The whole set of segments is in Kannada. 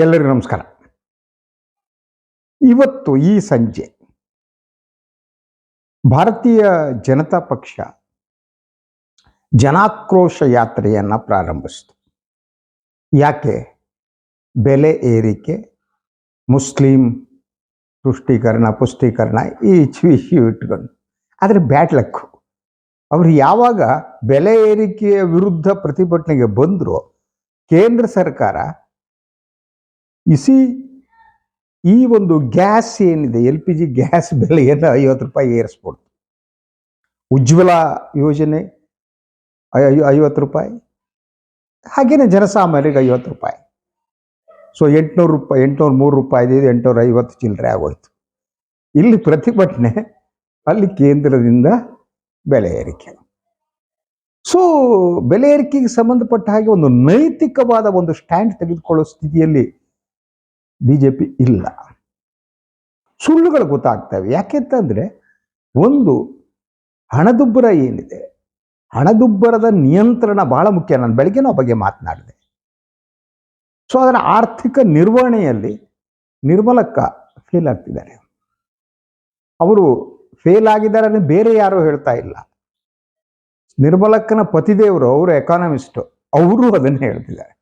ಎಲ್ಲರಿಗೂ ನಮಸ್ಕಾರ. ಇವತ್ತು ಈ ಸಂಜೆ ಭಾರತೀಯ ಜನತಾ ಪಕ್ಷ ಜನಾಕ್ರೋಶ ಯಾತ್ರೆಯನ್ನು ಪ್ರಾರಂಭಿಸಿತು. ಯಾಕೆ? ಬೆಲೆ ಏರಿಕೆ, ಮುಸ್ಲಿಂ ತುಷ್ಟೀಕರಣ, ಪುಷ್ಟೀಕರಣ ಈ ವಿಷಯ ಇಟ್ಕೊಂಡು. ಆದರೆ ಬ್ಯಾಡ್ ಲಕ್ಕು ಅವರು ಯಾವಾಗ ಬೆಲೆ ಏರಿಕೆಯ ವಿರುದ್ಧ ಪ್ರತಿಭಟನೆಗೆ ಬಂದರೂ ಕೇಂದ್ರ ಸರ್ಕಾರ ಇಸಿ ಈ ಒಂದು ಗ್ಯಾಸ್ ಏನಿದೆ ಎಲ್ ಪಿ ಜಿ ಗ್ಯಾಸ್ ಬೆಲೆಯನ್ನು ಐವತ್ತು ರೂಪಾಯಿ ಏರಿಸ್ಬೋದು. ಉಜ್ವಲ ಯೋಜನೆ ಐವತ್ತು ರೂಪಾಯಿ. ಹಾಗೇನೆ ಜನಸಾಮಾನ್ಯರಿಗೆ ಐವತ್ತು ರೂಪಾಯಿ. ಸೊ ಎಂಟುನೂರು ರೂಪಾಯಿ, ಎಂಟುನೂರು ಮೂರು ರೂಪಾಯಿ ಇದೆ, ಎಂಟುನೂರ ಐವತ್ತು ಚಿಲ್ಲರೆ ಆಗೋಯ್ತು. ಇಲ್ಲಿ ಪ್ರತಿಭಟನೆ ಅಲ್ಲಿ ಕೇಂದ್ರದಿಂದ ಬೆಲೆ ಏರಿಕೆ. ಸೊ ಬೆಲೆ ಏರಿಕೆಗೆ ಸಂಬಂಧಪಟ್ಟ ಹಾಗೆ ಒಂದು ನೈತಿಕವಾದ ಒಂದು ಸ್ಟ್ಯಾಂಡ್ ತೆಗೆದುಕೊಳ್ಳೋ ಸ್ಥಿತಿಯಲ್ಲಿ ಬಿಜೆಪಿ ಇಲ್ಲ. ಸುಳ್ಳುಗಳು ಗೊತ್ತಾಗ್ತವೆ. ಯಾಕೆಂತಂದರೆ ಒಂದು ಹಣದುಬ್ಬರ ಏನಿದೆ? ಹಣದುಬ್ಬರದ ನಿಯಂತ್ರಣ ಬಹಳ ಮುಖ್ಯ. ನಾನು ಬೆಳಗ್ಗೆನೂ ಆ ಬಗ್ಗೆ ಮಾತನಾಡಿದೆ. ಸೊ ಅದರ ಆರ್ಥಿಕ ನಿರ್ವಹಣೆಯಲ್ಲಿ ನಿರ್ಮಲಕ್ಕ ಫೇಲ್ ಆಗ್ತಿದ್ದಾರೆ. ಅವರು ಫೇಲ್ ಆಗಿದ್ದಾರೆ ಅಂದರೆ ಬೇರೆ ಯಾರೂ ಹೇಳ್ತಾ ಇಲ್ಲ. ನಿರ್ಮಲಕ್ಕನ ಪತಿದೇವರು ಅವರು ಎಕಾನಮಿಸ್ಟು ಅವರು ಅದನ್ನು ಹೇಳ್ತಿದ್ದಾರೆ.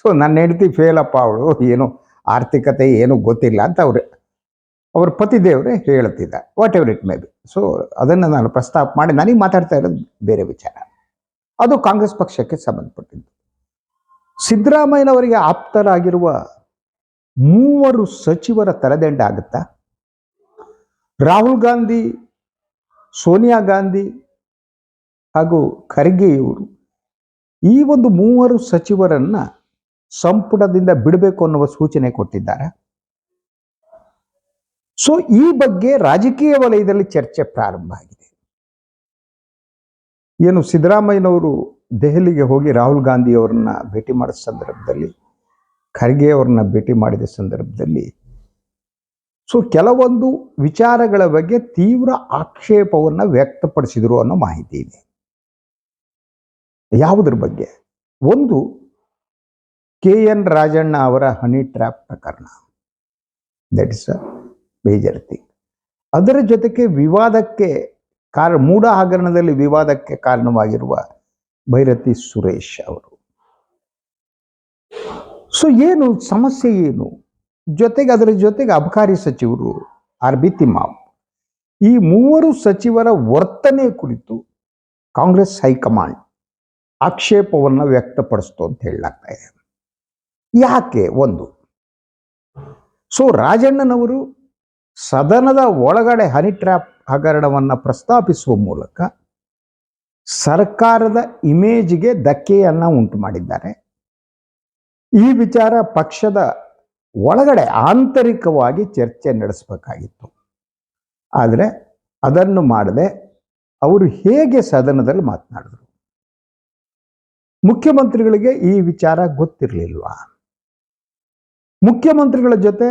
ಸೊ ನನ್ನ ಹೆಂಡತಿ ಫೇಲ್ ಅಪ್ಪ ಅವಳು. ಏನು ಆರ್ಥಿಕತೆ ಏನು ಗೊತ್ತಿಲ್ಲ ಅಂತ ಅವರು, ಅವ್ರ ಪತಿದೇವರೇ ಹೇಳ್ತಿದ್ದ whatever it may be so ಅದನ್ನು ನಾನು ಪ್ರಸ್ತಾಪ ಮಾಡಿ ನನಗೆ ಮಾತಾಡ್ತಾ ಇರೋದು ಬೇರೆ ವಿಚಾರ. ಅದು ಕಾಂಗ್ರೆಸ್ ಪಕ್ಷಕ್ಕೆ ಸಂಬಂಧಪಟ್ಟಿದ್ದು. ಸಿದ್ದರಾಮಯ್ಯನವರಿಗೆ ಆಪ್ತರಾಗಿರುವ ಮೂವರು ಸಚಿವರ ತಲೆದಂಡ ಆಗುತ್ತಾ? ರಾಹುಲ್ ಗಾಂಧಿ, ಸೋನಿಯಾ ಗಾಂಧಿ ಹಾಗೂ ಖರ್ಗೆ ಇವರು ಈ ಒಂದು ಮೂವರು ಸಚಿವರನ್ನ ಸಂಪುಟದಿಂದ ಬಿಡಬೇಕು ಅನ್ನುವ ಸೂಚನೆ ಕೊಟ್ಟಿದ್ದಾರೆ. ಸೊ ಈ ಬಗ್ಗೆ ರಾಜಕೀಯ ವಲಯದಲ್ಲಿ ಚರ್ಚೆ ಪ್ರಾರಂಭ ಆಗಿದೆ. ಏನು ಸಿದ್ದರಾಮಯ್ಯನವರು ದೆಹಲಿಗೆ ಹೋಗಿ ರಾಹುಲ್ ಗಾಂಧಿ ಅವರನ್ನ ಭೇಟಿ ಮಾಡಿದ ಸಂದರ್ಭದಲ್ಲಿ, ಖರ್ಗೆ ಅವರನ್ನ ಭೇಟಿ ಮಾಡಿದ ಸಂದರ್ಭದಲ್ಲಿ ಸೊ ಕೆಲವೊಂದು ವಿಚಾರಗಳ ಬಗ್ಗೆ ತೀವ್ರ ಆಕ್ಷೇಪವನ್ನು ವ್ಯಕ್ತಪಡಿಸಿದರು ಅನ್ನೋ ಮಾಹಿತಿ ಇದೆ. ಯಾವುದ್ರ ಬಗ್ಗೆ? ಒಂದು ಕೆ ಎನ್ ರಾಜಣ್ಣ ಅವರ ಹನಿ ಟ್ರ್ಯಾಪ್ ಪ್ರಕರಣ. ದಟ್ ಇಸ್ ಅ ಥಿಂಗ್ ಅದರ ಜೊತೆಗೆ ವಿವಾದಕ್ಕೆ ಕಾರ, ಮೂಢ ಹಗರಣದಲ್ಲಿ ವಿವಾದಕ್ಕೆ ಕಾರಣವಾಗಿರುವ ಭೈರತಿ ಸುರೇಶ್ ಅವರು. ಸೊ ಏನು ಸಮಸ್ಯೆ ಏನು? ಜೊತೆಗೆ ಅದರ ಜೊತೆಗೆ ಅಬಕಾರಿ ಸಚಿವರು ಆರ್ ಬಿ ತಿಮ್ಮಾವ್. ಈ ಮೂವರು ಸಚಿವರ ವರ್ತನೆ ಕುರಿತು ಕಾಂಗ್ರೆಸ್ ಹೈಕಮಾಂಡ್ ಆಕ್ಷೇಪವನ್ನು ವ್ಯಕ್ತಪಡಿಸ್ತು ಅಂತ ಹೇಳಲಾಗ್ತಾ ಇದೆ. ಯಾಕೆ ಒಂದು? ಸೊ ರಾಜಣ್ಣನವರು ಸದನದ ಒಳಗಡೆ ಹನಿ ಟ್ರ್ಯಾಪ್ ಹಗರಣವನ್ನು ಪ್ರಸ್ತಾಪಿಸುವ ಮೂಲಕ ಸರ್ಕಾರದ ಇಮೇಜ್ಗೆ ಧಕ್ಕೆಯನ್ನು ಉಂಟು ಮಾಡಿದ್ದಾರೆ. ಈ ವಿಚಾರ ಪಕ್ಷದ ಒಳಗಡೆ ಆಂತರಿಕವಾಗಿ ಚರ್ಚೆ ನಡೆಸಬೇಕಾಗಿತ್ತು. ಆದರೆ ಅದನ್ನು ಮಾಡದೆ ಅವರು ಹೇಗೆ ಸದನದಲ್ಲಿ ಮಾತನಾಡಿದರು? ಮುಖ್ಯಮಂತ್ರಿಗಳಿಗೆ ಈ ವಿಚಾರ ಗೊತ್ತಿರಲಿಲ್ವಾ? ಮುಖ್ಯಮಂತ್ರಿಗಳ ಜೊತೆ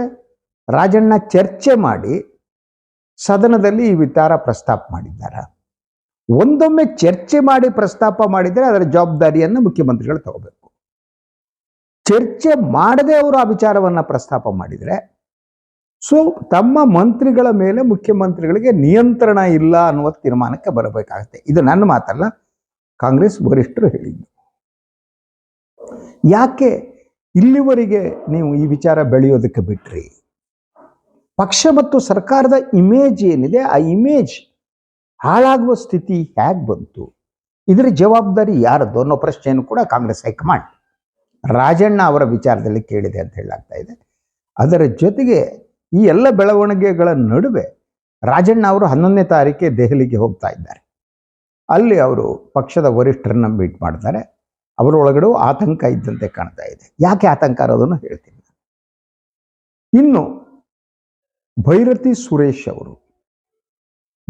ರಾಜಣ್ಣ ಚರ್ಚೆ ಮಾಡಿ ಸದನದಲ್ಲಿ ಈ ವಿಚಾರ ಪ್ರಸ್ತಾಪ ಮಾಡಿದ್ದಾರೆ. ಒಂದೊಮ್ಮೆ ಚರ್ಚೆ ಮಾಡಿ ಪ್ರಸ್ತಾಪ ಮಾಡಿದರೆ ಅದರ ಜವಾಬ್ದಾರಿಯನ್ನು ಮುಖ್ಯಮಂತ್ರಿಗಳು ತಗೋಬೇಕು. ಚರ್ಚೆ ಮಾಡದೆ ಅವರು ಆ ವಿಚಾರವನ್ನ ಪ್ರಸ್ತಾಪ ಮಾಡಿದರೆ, ಸೊ ತಮ್ಮ ಮಂತ್ರಿಗಳ ಮೇಲೆ ಮುಖ್ಯಮಂತ್ರಿಗಳಿಗೆ ನಿಯಂತ್ರಣ ಇಲ್ಲ ಅನ್ನುವ ತೀರ್ಮಾನಕ್ಕೆ ಬರಬೇಕಾಗುತ್ತೆ. ಇದು ನನ್ನ ಮಾತಲ್ಲ, ಕಾಂಗ್ರೆಸ್ ವರಿಷ್ಠರು ಹೇಳಿದ್ದು. ಯಾಕೆ ಇಲ್ಲಿವರೆಗೆ ನೀವು ಈ ವಿಚಾರ ಬೆಳೆಯೋದಕ್ಕೆ ಬಿಟ್ರಿ. ಪಕ್ಷ ಮತ್ತು ಸರ್ಕಾರದ ಇಮೇಜ್ ಏನಿದೆ, ಆ ಇಮೇಜ್ ಹಾಳಾಗುವ ಸ್ಥಿತಿ ಹೇಗೆ ಬಂತು? ಇದರ ಜವಾಬ್ದಾರಿ ಯಾರದ್ದು ಅನ್ನೋ ಪ್ರಶ್ನೆಯನ್ನು ಕೂಡ ಕಾಂಗ್ರೆಸ್ ಹೈಕಮಾಂಡ್ ರಾಜಣ್ಣ ಅವರ ವಿಚಾರದಲ್ಲಿ ಕೇಳಿದೆ ಅಂತ ಹೇಳಲಾಗ್ತಾ ಇದೆ. ಅದರ ಜೊತೆಗೆ ಈ ಎಲ್ಲ ಬೆಳವಣಿಗೆಗಳ ನಡುವೆ ರಾಜಣ್ಣ ಅವರು ಹನ್ನೊಂದನೇ ತಾರೀಕೆ ದೆಹಲಿಗೆ ಹೋಗ್ತಾ ಇದ್ದಾರೆ. ಅಲ್ಲಿ ಅವರು ಪಕ್ಷದ ವರಿಷ್ಠರನ್ನ ಮೀಟ್ ಮಾಡ್ತಾರೆ. ಅವರೊಳಗಡೆ ಆತಂಕ ಇದ್ದಂತೆ ಕಾಣ್ತಾ ಇದೆ. ಯಾಕೆ ಆತಂಕ ಅನ್ನೋದನ್ನು ಹೇಳ್ತೀನಿ ಇನ್ನು ಭೈರತಿ ಸುರೇಶ್ ಅವರು.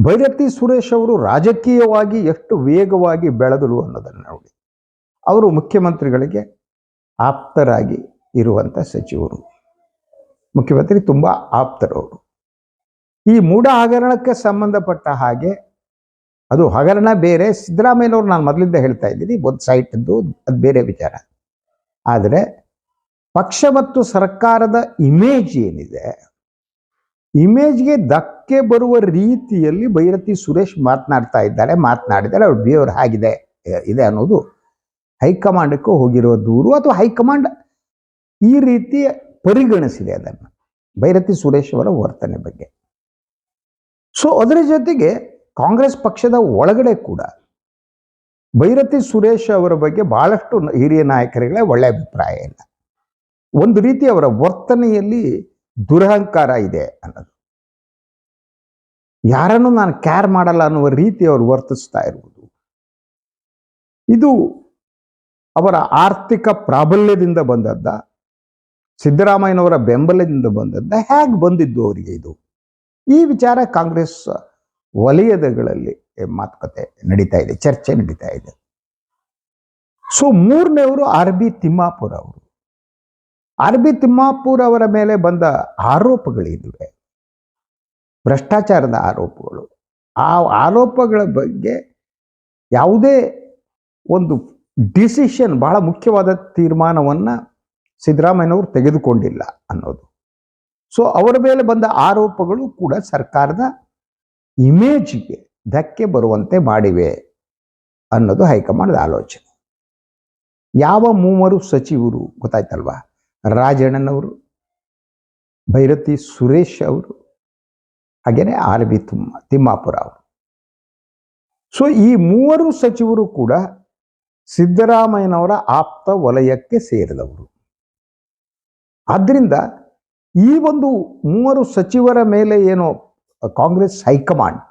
ಭೈರತಿ ಸುರೇಶ್ ಅವರು ರಾಜಕೀಯವಾಗಿ ಎಷ್ಟು ವೇಗವಾಗಿ ಬೆಳೆದರು ಅನ್ನೋದನ್ನು ನೋಡಿ. ಅವರು ಮುಖ್ಯಮಂತ್ರಿಗಳಿಗೆ ಆಪ್ತರಾಗಿ ಇರುವಂಥ ಸಚಿವರು. ಮುಖ್ಯಮಂತ್ರಿ ತುಂಬ ಆಪ್ತರವರು. ಈ ಮೂಢ ಹಗರಣಕ್ಕೆ ಸಂಬಂಧಪಟ್ಟ ಹಾಗೆ ಅದು ಹಗರಣ ಬೇರೆ, ಸಿದ್ದರಾಮಯ್ಯನವ್ರು ನಾನು ಮೊದಲಿಂದ ಹೇಳ್ತಾ ಇದ್ದೀನಿ, ಒಂದು ಸೈಟ್ ಅದು ಬೇರೆ ವಿಚಾರ. ಆದರೆ ಪಕ್ಷ ಮತ್ತು ಸರ್ಕಾರದ ಇಮೇಜ್ ಏನಿದೆ ಇಮೇಜ್ಗೆ ಧಕ್ಕೆ ಬರುವ ರೀತಿಯಲ್ಲಿ ಭೈರತಿ ಸುರೇಶ್ ಮಾತನಾಡ್ತಾ ಇದ್ದಾರೆ ಮಾತನಾಡಿದ್ದಾರೆ ಅವ್ರ ಬಿಹೇವಿಯರ್ ಆಗಿದೆ ಇದೆ ಅನ್ನೋದು ಹೈಕಮಾಂಡಕ್ಕೂ ಹೋಗಿರೋ ದೂರು, ಅಥವಾ ಹೈಕಮಾಂಡ್ ಈ ರೀತಿ ಪರಿಗಣಿಸಿದೆ ಅದನ್ನು, ಭೈರತಿ ಸುರೇಶ್ ಅವರ ವರ್ತನೆ ಬಗ್ಗೆ. ಸೊ ಅದರ ಜೊತೆಗೆ ಕಾಂಗ್ರೆಸ್ ಪಕ್ಷದ ಒಳಗಡೆ ಕೂಡ ಭೈರತಿ ಸುರೇಶ್ ಅವರ ಬಗ್ಗೆ ಬಹಳಷ್ಟು ಹಿರಿಯ ನಾಯಕರುಗಳೇ ಒಳ್ಳೆ ಅಭಿಪ್ರಾಯ ಇಲ್ಲ. ಒಂದು ರೀತಿ ಅವರ ವರ್ತನೆಯಲ್ಲಿ ದುರಹಂಕಾರ ಇದೆ ಅನ್ನೋದು. ಯಾರನ್ನು ನಾನು ಕ್ಯಾರ್ ಮಾಡಲ್ಲ ಅನ್ನುವ ರೀತಿ ಅವರು ವರ್ತಿಸ್ತಾ ಇರುವುದು. ಇದು ಅವರ ಆರ್ಥಿಕ ಪ್ರಾಬಲ್ಯದಿಂದ ಬಂದದ್ದ, ಸಿದ್ದರಾಮಯ್ಯನವರ ಬೆಂಬಲದಿಂದ ಬಂದದ್ದ, ಹೇಗೆ ಬಂದಿದ್ದು ಅವರಿಗೆ ಇದು? ಈ ವಿಚಾರ ಕಾಂಗ್ರೆಸ್ ವಲಯದಗಳಲ್ಲಿ ಮಾತುಕತೆ ನಡೀತಾ ಇದೆ, ಚರ್ಚೆ ನಡೀತಾ ಇದೆ. ಸೊ ಮೂರನೇವರು ಆರ್ ಬಿ ತಿಮ್ಮಾಪುರ ಅವರು. ಆರ್ ಬಿ ತಿಮ್ಮಾಪುರ ಅವರ ಮೇಲೆ ಬಂದ ಆರೋಪಗಳೇನಿವೆ ಭ್ರಷ್ಟಾಚಾರದ ಆರೋಪಗಳು. ಆ ಆರೋಪಗಳ ಬಗ್ಗೆ ಯಾವುದೇ ಒಂದು ಡಿಸಿಷನ್, ಬಹಳ ಮುಖ್ಯವಾದ ತೀರ್ಮಾನವನ್ನು ಸಿದ್ದರಾಮಯ್ಯನವರು ತೆಗೆದುಕೊಂಡಿಲ್ಲ ಅನ್ನೋದು. ಸೊ ಅವರ ಮೇಲೆ ಬಂದ ಆರೋಪಗಳು ಕೂಡ ಸರ್ಕಾರದ ಇಮೇಜ್ಗೆ ಧಕ್ಕೆ ಬರುವಂತೆ ಮಾಡಿವೆ ಅನ್ನೋದು ಹೈಕಮಾಂಡ್ ಆಲೋಚನೆ. ಯಾವ ಮೂವರು ಸಚಿವರು ಗೊತ್ತಾಯ್ತಲ್ವಾ? ರಾಜಣ್ಣನವರು, ಭೈರತಿ ಸುರೇಶ್ ಅವರು, ಹಾಗೇನೆ ಆರ್ ಬಿ ತುಮ್ಮ ತಿಮ್ಮಾಪುರ ಅವರು. ಸೊ ಈ ಮೂವರು ಸಚಿವರು ಕೂಡ ಸಿದ್ದರಾಮಯ್ಯನವರ ಆಪ್ತ ವಲಯಕ್ಕೆ ಸೇರಿದವರು. ಆದ್ದರಿಂದ ಈ ಒಂದು ಮೂವರು ಸಚಿವರ ಮೇಲೆ ಏನೋ ಕಾಂಗ್ರೆಸ್ ಹೈಕಮಾಂಡ್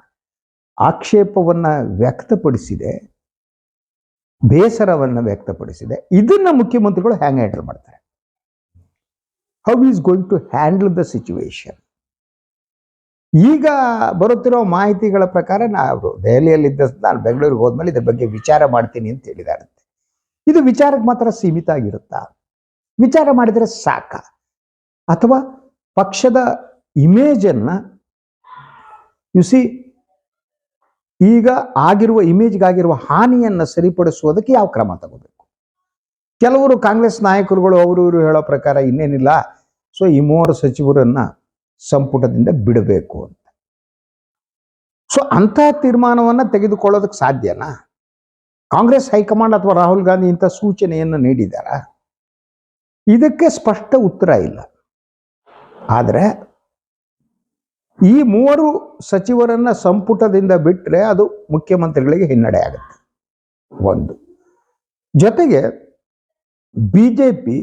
ಆಕ್ಷೇಪವನ್ನ ವ್ಯಕ್ತಪಡಿಸಿದೆ, ಬೇಸರವನ್ನ ವ್ಯಕ್ತಪಡಿಸಿದೆ. ಇದನ್ನ ಮುಖ್ಯಮಂತ್ರಿಗಳು ಹ್ಯಾಂಗ್ ಹ್ಯಾಂಡಲ್ ಮಾಡ್ತಾರೆ. How is going to handle the situation ಈಗ ಬರುತ್ತಿರೋ ಮಾಹಿತಿಗಳ ಪ್ರಕಾರ ನಾವು ದೆಹಲಿಯಲ್ಲಿದ್ದ, ನಾನು ಬೆಂಗಳೂರಿಗೆ ಹೋದ್ಮೇಲೆ ಇದ್ರ ಬಗ್ಗೆ ವಿಚಾರ ಮಾಡ್ತೀನಿ ಅಂತ ಹೇಳಿದ್ದಾರೆ ಇದು ವಿಚಾರಕ್ಕೆ ಮಾತ್ರ ಸೀಮಿತ ಆಗಿರುತ್ತಾ? ವಿಚಾರ ಮಾಡಿದರೆ ಸಾಕ. ಅಥವಾ ಪಕ್ಷದ ಇಮೇಜನ್ನು ಸಿ ಈಗ ಆಗಿರುವ ಇಮೇಜ್ಗಾಗಿರುವ ಹಾನಿಯನ್ನು ಸರಿಪಡಿಸುವುದಕ್ಕೆ ಯಾವ ಕ್ರಮ ತಗೋಬೇಕು? ಕೆಲವರು ಕಾಂಗ್ರೆಸ್ ನಾಯಕರುಗಳು, ಅವರು ಇವರು ಹೇಳೋ ಪ್ರಕಾರ ಇನ್ನೇನಿಲ್ಲ. ಸೊ ಈ ಮೂವರು ಸಚಿವರನ್ನ ಸಂಪುಟದಿಂದ ಬಿಡಬೇಕು ಅಂತ. ಸೊ ಅಂತಹ ತೀರ್ಮಾನವನ್ನು ತೆಗೆದುಕೊಳ್ಳೋದಕ್ಕೆ ಸಾಧ್ಯನಾ ಕಾಂಗ್ರೆಸ್ ಹೈಕಮಾಂಡ್ ಅಥವಾ ರಾಹುಲ್ ಗಾಂಧಿ ಇಂಥ ಸೂಚನೆಯನ್ನು ನೀಡಿದಾರ ಇದಕ್ಕೆ ಸ್ಪಷ್ಟ ಉತ್ತರ ಇಲ್ಲ. ಆದರೆ ಈ ಮೂವರು ಸಚಿವರನ್ನ ಸಂಪುಟದಿಂದ ಬಿಟ್ಟರೆ ಅದು ಮುಖ್ಯಮಂತ್ರಿಗಳಿಗೆ ಹಿನ್ನಡೆ ಆಗುತ್ತೆ. ಒಂದು. ಜೊತೆಗೆ ಬಿ ಜೆ ಪಿ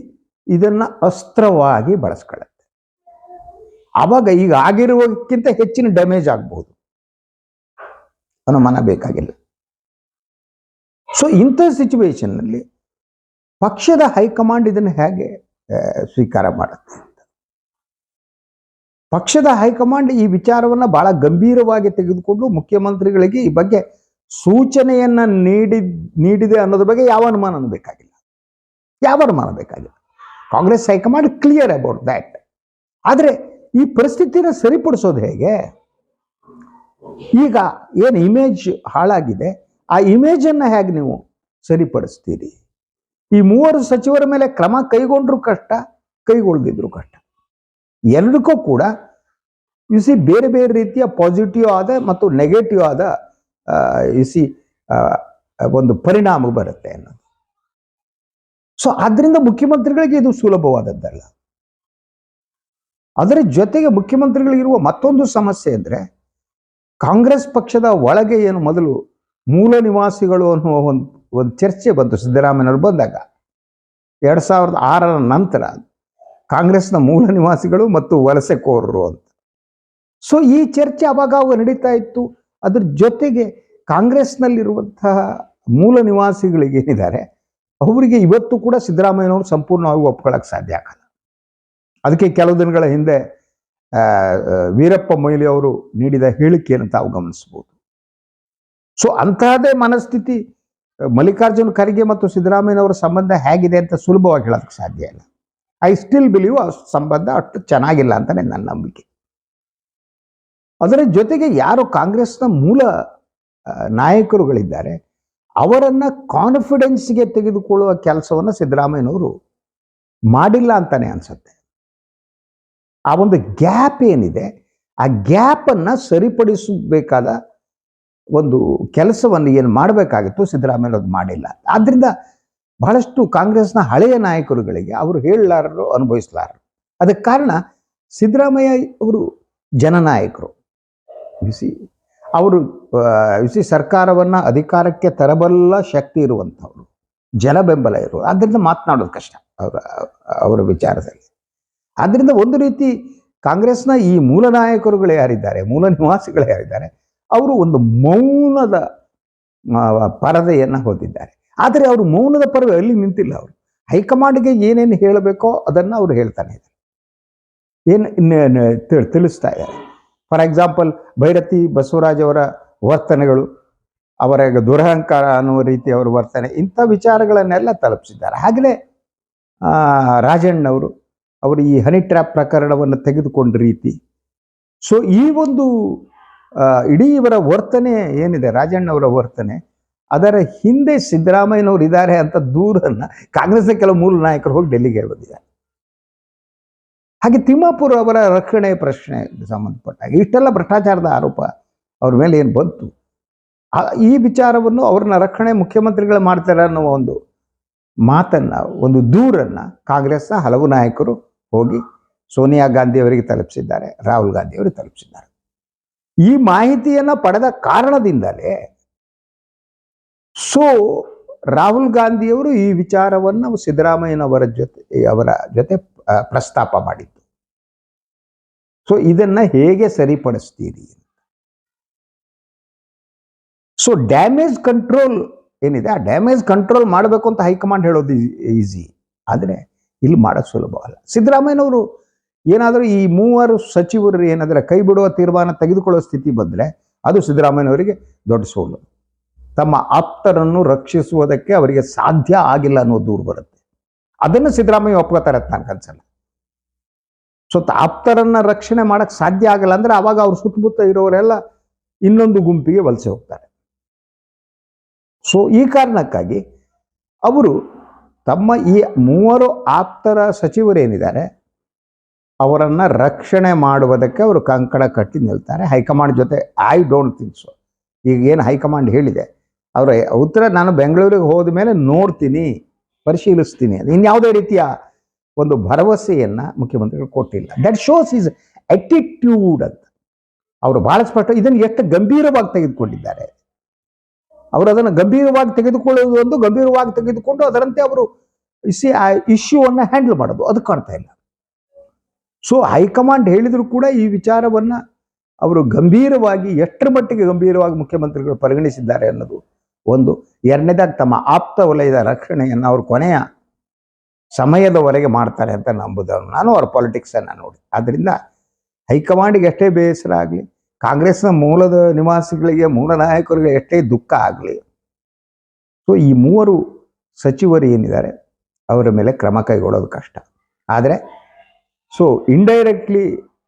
ಇದನ್ನ ಅಸ್ತ್ರವಾಗಿ ಬಳಸ್ಕೊಳ್ಳುತ್ತೆ. ಆವಾಗ ಈಗ ಆಗಿರುವಕ್ಕಿಂತ ಹೆಚ್ಚಿನ ಡ್ಯಾಮೇಜ್ ಆಗಬಹುದು. ಅನುಮಾನ ಬೇಕಾಗಿಲ್ಲ. ಸೊ ಇಂಥ ಸಿಚುವೇಶನ್ನಲ್ಲಿ ಪಕ್ಷದ ಹೈಕಮಾಂಡ್ ಇದನ್ನು ಹೇಗೆ ಸ್ವೀಕಾರ ಮಾಡುತ್ತೆ. ಪಕ್ಷದ ಹೈಕಮಾಂಡ್ ಈ ವಿಚಾರವನ್ನ ಬಹಳ ಗಂಭೀರವಾಗಿ ತೆಗೆದುಕೊಂಡು ಮುಖ್ಯಮಂತ್ರಿಗಳಿಗೆ ಈ ಬಗ್ಗೆ ಸೂಚನೆಯನ್ನ ನೀಡಿ, ನೀಡಿದೆ ಅನ್ನೋದ್ರ ಬಗ್ಗೆ ಯಾವ ಅನುಮಾನ ಬೇಕಾಗಿಲ್ಲ. ಯಾವ ಅನುಮಾನ ಬೇಕಾಗಿಲ್ಲ. Congress high command clear about that ಆದರೆ ಈ ಪರಿಸ್ಥಿತಿನ ಸರಿಪಡಿಸೋದು ಹೇಗೆ? ಈಗ ಏನು ಇಮೇಜ್ ಹಾಳಾಗಿದೆ? ಆ ಇಮೇಜನ್ನ ಹೇಗೆ ನೀವು ಸರಿಪಡಿಸ್ತೀರಿ? ಈ ಮೂವರು ಸಚಿವರ ಮೇಲೆ ಕ್ರಮ ಕೈಗೊಂಡ್ರು ಕಷ್ಟ ಕೈಗೊಳ್ಳದಿದ್ರು ಕಷ್ಟ. ಎರಡಕ್ಕೂ ಕೂಡ ಸಿ ಬೇರೆ ಬೇರೆ ರೀತಿಯ ಪಾಸಿಟಿವ್ ಆದ ಮತ್ತು ನೆಗೆಟಿವ್ ಆದ ಯು ಸಿ ಒಂದು ಪರಿಣಾಮ ಬರುತ್ತೆ ಅನ್ನೋದು. ಸೊ ಆದ್ದರಿಂದ ಮುಖ್ಯಮಂತ್ರಿಗಳಿಗೆ ಇದು ಸುಲಭವಾದದ್ದಲ್ಲ. ಅದರ ಜೊತೆಗೆ ಮುಖ್ಯಮಂತ್ರಿಗಳಿಗಿರುವ ಮತ್ತೊಂದು ಸಮಸ್ಯೆ ಅಂದ್ರೆ, ಕಾಂಗ್ರೆಸ್ ಪಕ್ಷದ ಒಳಗೆ ಏನು ಮೊದಲು ಮೂಲ ನಿವಾಸಿಗಳು ಅನ್ನುವ ಒಂದು ಒಂದು ಚರ್ಚೆ ಬಂತು, ಸಿದ್ದರಾಮಯ್ಯನವರು ಬಂದಾಗ. ಎರಡ್ ಸಾವಿರದ ಆರರ ನಂತರ ಕಾಂಗ್ರೆಸ್ನ ಮೂಲ ನಿವಾಸಿಗಳು ಮತ್ತು ವಲಸೆ ಕೋರರು ಅಂತ. ಸೊ ಈ ಚರ್ಚೆ ಅವಾಗ ಅವಾಗ ನಡೀತಾ ಇತ್ತು. ಅದ್ರ ಜೊತೆಗೆ ಕಾಂಗ್ರೆಸ್ನಲ್ಲಿರುವಂತಹ ಮೂಲ ನಿವಾಸಿಗಳಿಗೆ ಏನಿದ್ದಾರೆ, ಅವರಿಗೆ ಇವತ್ತು ಕೂಡ ಸಿದ್ದರಾಮಯ್ಯನವರು ಸಂಪೂರ್ಣವಾಗಿ ಒಪ್ಕೊಳ್ಳೋಕೆ ಸಾಧ್ಯ ಆಗಲ್ಲ. ಅದಕ್ಕೆ ಕೆಲವು ದಿನಗಳ ಹಿಂದೆ ವೀರಪ್ಪ ಮೊಯ್ಲಿ ಅವರು ನೀಡಿದ ಹೇಳಿಕೆಯನ್ನು ತಾವು ಗಮನಿಸಬಹುದು. ಸೊ ಅಂತಹದೇ ಮನಸ್ಥಿತಿ, ಮಲ್ಲಿಕಾರ್ಜುನ್ ಖರ್ಗೆ ಮತ್ತು ಸಿದ್ದರಾಮಯ್ಯನವರ ಸಂಬಂಧ ಹೇಗಿದೆ ಅಂತ ಸುಲಭವಾಗಿ ಹೇಳೋದಕ್ಕೆ ಸಾಧ್ಯ ಇಲ್ಲ. ಐ ಸ್ಟಿಲ್ ಬಿಲೀವ್ ಆ ಸಂಬಂಧ ಅಷ್ಟು ಚೆನ್ನಾಗಿಲ್ಲ ಅಂತಾನೆ ನನ್ನ ನಂಬಿಕೆ. ಅದರ ಜೊತೆಗೆ ಯಾರು ಕಾಂಗ್ರೆಸ್ನ ಮೂಲ ನಾಯಕರುಗಳಿದ್ದಾರೆ, ಅವರನ್ನ ಕಾನ್ಫಿಡೆನ್ಸ್ಗೆ ತೆಗೆದುಕೊಳ್ಳುವ ಕೆಲಸವನ್ನು ಸಿದ್ದರಾಮಯ್ಯನವರು ಮಾಡಿಲ್ಲ ಅಂತಾನೆ ಅನ್ಸುತ್ತೆ. ಆ ಒಂದು ಗ್ಯಾಪ್ ಏನಿದೆ, ಆ ಗ್ಯಾಪನ್ನು ಸರಿಪಡಿಸಬೇಕಾದ ಒಂದು ಕೆಲಸವನ್ನು ಏನು ಮಾಡಬೇಕಾಗಿತ್ತು ಸಿದ್ದರಾಮಯ್ಯ ಅದು ಮಾಡಿಲ್ಲ. ಆದ್ದರಿಂದ ಬಹಳಷ್ಟು ಕಾಂಗ್ರೆಸ್ನ ಹಳೆಯ ನಾಯಕರುಗಳಿಗೆ ಅವರು ಹೇಳಲಾರರು, ಅನುಭವಿಸಲಾರರು. ಅದಕ್ಕೆ ಕಾರಣ ಸಿದ್ದರಾಮಯ್ಯ ಅವರು ಜನನಾಯಕರು. ಬಿಸಿ ಅವರು ಬಿಸಿ ಸರ್ಕಾರವನ್ನು ಅಧಿಕಾರಕ್ಕೆ ತರಬಲ್ಲ ಶಕ್ತಿ ಇರುವಂಥವ್ರು, ಜನ ಬೆಂಬಲ ಇರು ಆದ್ದರಿಂದ ಮಾತನಾಡೋದು ಕಷ್ಟ ಅವರ ಅವರ ವಿಚಾರದಲ್ಲಿ. ಆದ್ದರಿಂದ ಒಂದು ರೀತಿ ಕಾಂಗ್ರೆಸ್ನ ಈ ಮೂಲ ನಾಯಕರುಗಳು ಯಾರಿದ್ದಾರೆ, ಮೂಲ ನಿವಾಸಿಗಳು ಯಾರಿದ್ದಾರೆ, ಅವರು ಒಂದು ಮೌನದ ಪರದೆಯನ್ನು ಹೊಂದಿದ್ದಾರೆ. ಆದರೆ ಅವರು ಮೌನದ ಪರದೆ ಅಲ್ಲಿ ನಿಂತಿಲ್ಲ ಅವರು. ಹೈಕಮಾಂಡ್ಗೆ ಏನೇನು ಹೇಳಬೇಕೋ ಅದನ್ನು ಅವರು ಹೇಳ್ತಾನೆ ಇದ್ದಾರೆ. ಏನು ತಿಳಿಸ್ತಾ ಇದ್ದಾರೆ. ಫಾರ್ ಎಕ್ಸಾಂಪಲ್ ಭೈರತಿ ಬಸವರಾಜ್ ಅವರ ವರ್ತನೆಗಳು ಅವರ ದುರಹಂಕಾರ ಅನ್ನುವ ರೀತಿ ಅವರ ವರ್ತನೆ ಇಂಥ ವಿಚಾರಗಳನ್ನೆಲ್ಲ ತಲುಪಿಸಿದ್ದಾರೆ. ಹಾಗೆಯೇ ಆ, ರಾಜಣ್ಣವರು ಅವರು ಈ ಹನಿ ಟ್ರ್ಯಾಪ್ ಪ್ರಕರಣವನ್ನು ತೆಗೆದುಕೊಂಡ ರೀತಿ. ಸೊ ಈ ಒಂದು ಇಡೀ ಇವರ ವರ್ತನೆ ಏನಿದೆ ರಾಜಣ್ಣವರ ವರ್ತನೆ ಅದರ ಹಿಂದೆ ಸಿದ್ದರಾಮಯ್ಯನವರು ಇದ್ದಾರೆ ಅಂತ ದೂರನ್ನು ಕಾಂಗ್ರೆಸ್ನ ಕೆಲವು ಮೂಲ ನಾಯಕರು ಹೋಗಿ ಡೆಲ್ಲಿಗೆ ಬಂದಿದ್ದಾರೆ. ಹಾಗೆ ತಿಮ್ಮಾಪುರ ಅವರ ರಕ್ಷಣೆ ಪ್ರಶ್ನೆ ಸಂಬಂಧಪಟ್ಟಾಗ. ಇಷ್ಟೆಲ್ಲ ಭ್ರಷ್ಟಾಚಾರದ ಆರೋಪ ಅವ್ರ ಮೇಲೆ ಏನು ಬಂತು? ಈ ವಿಚಾರವನ್ನು ಅವ್ರನ್ನ ರಕ್ಷಣೆ ಮುಖ್ಯಮಂತ್ರಿಗಳು ಮಾಡ್ತಾರೆ ಅನ್ನೋ ಒಂದು ಮಾತನ್ನ, ಒಂದು ದೂರನ್ನ ಕಾಂಗ್ರೆಸ್ನ ಹಲವು ನಾಯಕರು ಹೋಗಿ ಸೋನಿಯಾ ಗಾಂಧಿ ಅವರಿಗೆ ತಲುಪಿಸಿದ್ದಾರೆ, ರಾಹುಲ್ ಗಾಂಧಿ ಅವರಿಗೆ ತಲುಪಿಸಿದ್ದಾರೆ. ಈ ಮಾಹಿತಿಯನ್ನ ಪಡೆದ ಕಾರಣದಿಂದಲೇ ಸೊ ರಾಹುಲ್ ಗಾಂಧಿಯವರು ಈ ವಿಚಾರವನ್ನು ಸಿದ್ದರಾಮಯ್ಯನವರ ಜೊತೆ ಅವರ ಜೊತೆ ಪ್ರಸ್ತಾಪ ಮಾಡಿದ್ದು. ಸೊ, ಇದನ್ನ ಹೇಗೆ ಸರಿಪಡಿಸ್ತೀರಿ ಸೊ, ಡ್ಯಾಮೇಜ್ ಕಂಟ್ರೋಲ್ ಏನಿದೆ? ಆ ಡ್ಯಾಮೇಜ್ ಕಂಟ್ರೋಲ್ ಮಾಡಬೇಕು ಅಂತ ಹೈಕಮಾಂಡ್ ಹೇಳೋದು ಈಸಿ ಆದರೆ, ಇಲ್ಲಿ ಮಾಡೋದು ಸುಲಭ ಅಲ್ಲ. ಸಿದ್ದರಾಮಯ್ಯನವರು ಏನಾದರೂ ಈ ಮೂವರು ಸಚಿವರು ಏನಾದರೆ ಕೈ ಬಿಡುವ ತೀರ್ಮಾನ ತೆಗೆದುಕೊಳ್ಳೋ ಸ್ಥಿತಿ ಬಂದರೆ, ಅದು ಸಿದ್ದರಾಮಯ್ಯನವರಿಗೆ ದೊಡ್ಡ ಸೋಲು. ತಮ್ಮ ಆಪ್ತರನ್ನು ರಕ್ಷಿಸುವುದಕ್ಕೆ ಅವರಿಗೆ ಸಾಧ್ಯ ಆಗಿಲ್ಲ ಅನ್ನೋ ದೂರು ಬರುತ್ತೆ. ಅದನ್ನು ಸಿದ್ದರಾಮಯ್ಯ ಒಪ್ಕೋತಾರೆ ಅಂತ ನನ್ಗೆ ಅನ್ಸಲ್ಲ. ಸೊ ಆಪ್ತರನ್ನ ರಕ್ಷಣೆ ಮಾಡಕ್ ಸಾಧ್ಯ ಆಗಲ್ಲ ಅಂದ್ರೆ ಅವಾಗ ಅವ್ರ ಸುತ್ತಮುತ್ತ ಇರೋರೆಲ್ಲ ಇನ್ನೊಂದು ಗುಂಪಿಗೆ ವಲಸೆ ಹೋಗ್ತಾರೆ. ಸೊ ಈ ಕಾರಣಕ್ಕಾಗಿ ಅವರು ತಮ್ಮ ಈ ಮೂವರು ಆಪ್ತರ ಸಚಿವರೇನಿದ್ದಾರೆ ಅವರನ್ನ ರಕ್ಷಣೆ ಮಾಡುವುದಕ್ಕೆ ಅವರು ಕಂಕಣ ಕಟ್ಟಿ ನಿಲ್ತಾರೆ. ಹೈಕಮಾಂಡ್ ಜೊತೆ ಐ ಡೋಂಟ್ ಥಿಂಕ್ ಸೊ ಈಗ ಏನು ಹೈಕಮಾಂಡ್ ಹೇಳಿದೆ ಅವರ ಉತ್ತರ ನಾನು ಬೆಂಗಳೂರಿಗೆ ಹೋದ ಮೇಲೆ ನೋಡ್ತೀನಿ, ಪರಿಶೀಲಿಸ್ತೀನಿ. ಅದು ಇನ್ಯಾವುದೇ ರೀತಿಯ ಒಂದು ಭರವಸೆಯನ್ನು ಮುಖ್ಯಮಂತ್ರಿಗಳು ಕೊಟ್ಟಿಲ್ಲ. ದಟ್ ಶೋಸ್ ಈಸ್ ಅಟಿಟ್ಯೂಡ್ ಅಂತ. ಅವರು ಬಹಳ ಸ್ಪಷ್ಟ, ಇದನ್ನು ಎಷ್ಟು ಗಂಭೀರವಾಗಿ ತೆಗೆದುಕೊಂಡಿದ್ದಾರೆ. ಅವರು ಅದನ್ನು ಗಂಭೀರವಾಗಿ ತೆಗೆದುಕೊಳ್ಳುವುದು ಒಂದು, ಗಂಭೀರವಾಗಿ ತೆಗೆದುಕೊಂಡು ಅದರಂತೆ ಅವರು ಇಸಿ, ಆ ಇಶ್ಯೂವನ್ನು ಹ್ಯಾಂಡಲ್ ಮಾಡೋದು. ಅದು ಕಾಣ್ತಾ ಇಲ್ಲ. ಸೊ ಹೈಕಮಾಂಡ್ ಹೇಳಿದರೂ ಕೂಡ ಈ ವಿಚಾರವನ್ನ ಅವರು ಗಂಭೀರವಾಗಿ, ಎಷ್ಟರ ಮಟ್ಟಿಗೆ ಗಂಭೀರವಾಗಿ ಮುಖ್ಯಮಂತ್ರಿಗಳು ಪರಿಗಣಿಸಿದ್ದಾರೆ ಅನ್ನೋದು ಒಂದು ಎರಡನೇದಾಗಿ ತಮ್ಮ ಆಪ್ತ ವಲಯದ ರಕ್ಷಣೆಯನ್ನು ಅವರು ಕೊನೆಯ ಸಮಯದವರೆಗೆ ಮಾಡ್ತಾರೆ ಅಂತ ನಂಬುದನ್ನು ನಾನು ಅವ್ರ ಪಾಲಿಟಿಕ್ಸನ್ನು ನೋಡಿ. ಆದ್ದರಿಂದ ಹೈಕಮಾಂಡಿಗೆ ಎಷ್ಟೇ ಬೇಸರ ಆಗಲಿ, ಕಾಂಗ್ರೆಸ್ನ ಮೂಲದ ನಿವಾಸಿಗಳಿಗೆ, ಮೂಲ ನಾಯಕರಿಗೆ ಎಷ್ಟೇ ದುಃಖ ಆಗಲಿ, ಸೊ ಈ ಮೂವರು ಸಚಿವರು ಏನಿದ್ದಾರೆ, ಅವರ ಮೇಲೆ ಕ್ರಮ ಕೈಗೊಳ್ಳೋದು ಕಷ್ಟ. ಆದರೆ so indirectly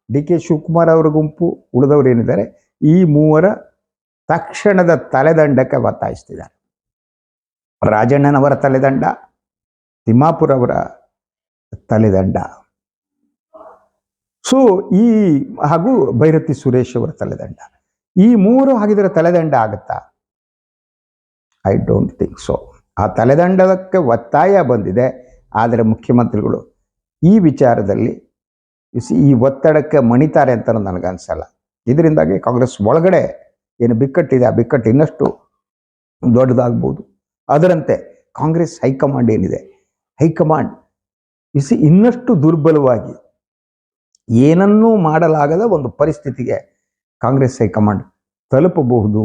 D K Shivakumar ಅವರ ಗುಂಪು ಉಳಿದವರು ಏನಿದ್ದಾರೆ, ಈ ಮೂವರ ತಕ್ಷಣದ ತಲೆದಂಡಕ್ಕೆ ಒತ್ತಾಯಿಸ್ತಿದ್ದಾರೆ. ರಾಜಣ್ಣನವರ ತಲೆದಂಡ, ತಿಮ್ಮಾಪುರವರ ತಲೆದಂಡ. ಸೊ ಈ ಹಾಗೂ ಭೈರತಿ ಸುರೇಶ್ ಅವರ ತಲೆದಂಡ. ಈ ಮೂರು ಹಾಗಿದ್ರೆ ತಲೆದಂಡ ಆಗುತ್ತಾ? ಐ ಡೋಂಟ್ ಥಿಂಕ್ ಸೊ ಆ ತಲೆದಂಡಕ್ಕೆ ಒತ್ತಾಯ ಬಂದಿದೆ, ಆದರೆ ಮುಖ್ಯಮಂತ್ರಿಗಳು ಈ ವಿಚಾರದಲ್ಲಿ ಈ ಒತ್ತಡಕ್ಕೆ ಮಣಿತಾರೆ ಅಂತ ನನಗನ್ಸಲ್ಲ. ಇದರಿಂದಾಗಿ ಕಾಂಗ್ರೆಸ್ ಒಳಗಡೆ ಏನು ಬಿಕ್ಕಟ್ಟಿದೆ, ಆ ಬಿಕ್ಕಟ್ಟು ಇನ್ನಷ್ಟು ದೊಡ್ಡದಾಗ್ಬೋದು. ಅದರಂತೆ ಕಾಂಗ್ರೆಸ್ ಹೈಕಮಾಂಡ್ ಏನಿದೆ? ಹೈಕಮಾಂಡ್ ಬಿಸಿ ಇನ್ನಷ್ಟು ದುರ್ಬಲವಾಗಿ ಏನನ್ನೂ ಮಾಡಲಾಗದ ಒಂದು ಪರಿಸ್ಥಿತಿಗೆ ಕಾಂಗ್ರೆಸ್ ಹೈಕಮಾಂಡ್ ತಲುಪಬಹುದು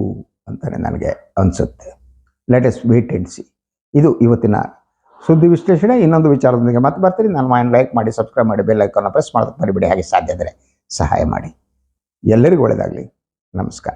ಅಂತಲೇ ನನಗೆ ಅನಿಸುತ್ತೆ. Let's wait and see ಇದು ಇವತ್ತಿನ ಸುದ್ದಿ ವಿಶ್ಲೇಷಣೆ. ಇನ್ನೊಂದು ವಿಚಾರದೊಂದಿಗೆ ಮತ್ತೆ ಬರ್ತೀನಿ. ನಾನು ಮಾಯನ್ ಲೈಕ್ ಮಾಡಿ ಸಬ್ಸ್ಕ್ರೈಬ್ ಮಾಡಿ ಬೆಲ್ ಐಕಾನ್ನ ಪ್ರೆಸ್ ಮಾಡೋದಕ್ಕೆ ಮರಿಬೇಡಿ. ಹಾಗೆ ಸಾಧ್ಯ ಆದರೆ ಸಹಾಯ ಮಾಡಿ. ಎಲ್ಲರಿಗೂ ಒಳ್ಳೆಯದಾಗಲಿ. ನಮಸ್ಕಾರ.